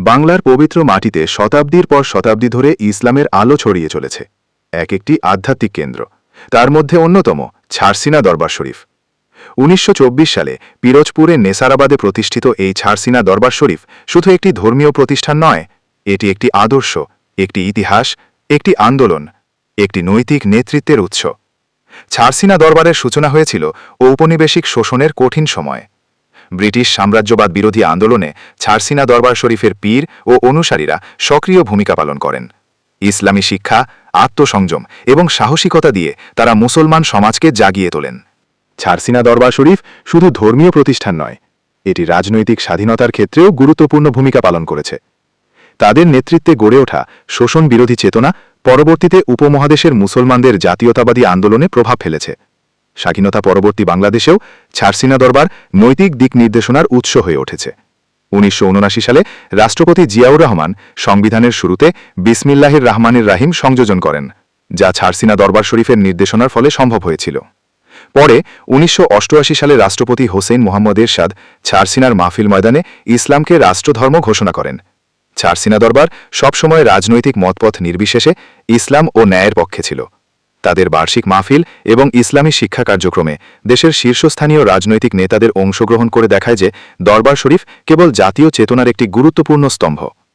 বাংলার পবিত্র মাটিতে শতাব্দীর পর শতাব্দী ধরে ইসলামের আলো ছড়িয়ে চলেছে। এক একটি আধ্যাত্মিক কেন্দ্র। তার মধ্যে অন্যতম ছারসিনা দরবার শরীফ। উনিশশো চব্বিশ সালে পিরোজপুরে নেসারাবাদে প্রতিষ্ঠিত এই ছারসিনা দরবার শরীফ শুধু একটি ধর্মীয় প্রতিষ্ঠান নয়, এটি একটি আদর্শ, একটি ইতিহাস, একটি আন্দোলন, একটি নৈতিক নেতৃত্বের উৎস। ছারসিনা দরবারের সূচনা হয়েছিল ঔপনিবেশিক শোষণের কঠিন সময়। ব্রিটিশ সাম্রাজ্যবাদ বিরোধী আন্দোলনে ছারসিনা দরবার শরীফের পীর ও অনুসারীরা সক্রিয় ভূমিকা পালন করেন। ইসলামী শিক্ষা, আত্মসংযম এবং সাহসিকতা দিয়ে তারা মুসলমান সমাজকে জাগিয়ে তোলেন। ছারসিনা দরবার শরীফ শুধু ধর্মীয় প্রতিষ্ঠান নয়, এটি রাজনৈতিক স্বাধীনতার ক্ষেত্রেও গুরুত্বপূর্ণ ভূমিকা পালন করেছে। তাদের নেতৃত্বে গড়ে ওঠা শোষণ বিরোধী চেতনা পরবর্তীতে উপমহাদেশের মুসলমানদের জাতীয়তাবাদী আন্দোলনে প্রভাব ফেলেছে। স্বাধীনতা পরবর্তী বাংলাদেশেও ছারসিনা দরবার নৈতিক দিক নির্দেশনার উৎস হয়ে উঠেছে। উনিশশো উনআশি সালে রাষ্ট্রপতি জিয়াউর রহমান সংবিধানের শুরুতে বিসমিল্লাহির রহমানের রাহিম সংযোজন করেন, যা ছারসিনা দরবার শরীফের নির্দেশনার ফলে সম্ভব হয়েছিল। পরে উনিশশো অষ্টআশি সালে রাষ্ট্রপতি হোসেন মোহাম্মদ এরশাদ ছারসিনার মাহফিল ময়দানে ইসলামকে রাষ্ট্রধর্ম ঘোষণা করেন। ছারসিনা দরবার সবসময় রাজনৈতিক মতপথ নির্বিশেষে ইসলাম ও ন্যায়ের পক্ষে ছিল। তাদের বার্ষিক মাহফিল এবং ইসলামী শিক্ষা কার্যক্রমে দেশের শীর্ষস্থানীয় রাজনৈতিক নেতাদের অংশগ্রহণ করে দেখায় যে দরবার শরীফ কেবল জাতীয় চেতনার একটি গুরুত্বপূর্ণ স্তম্ভ।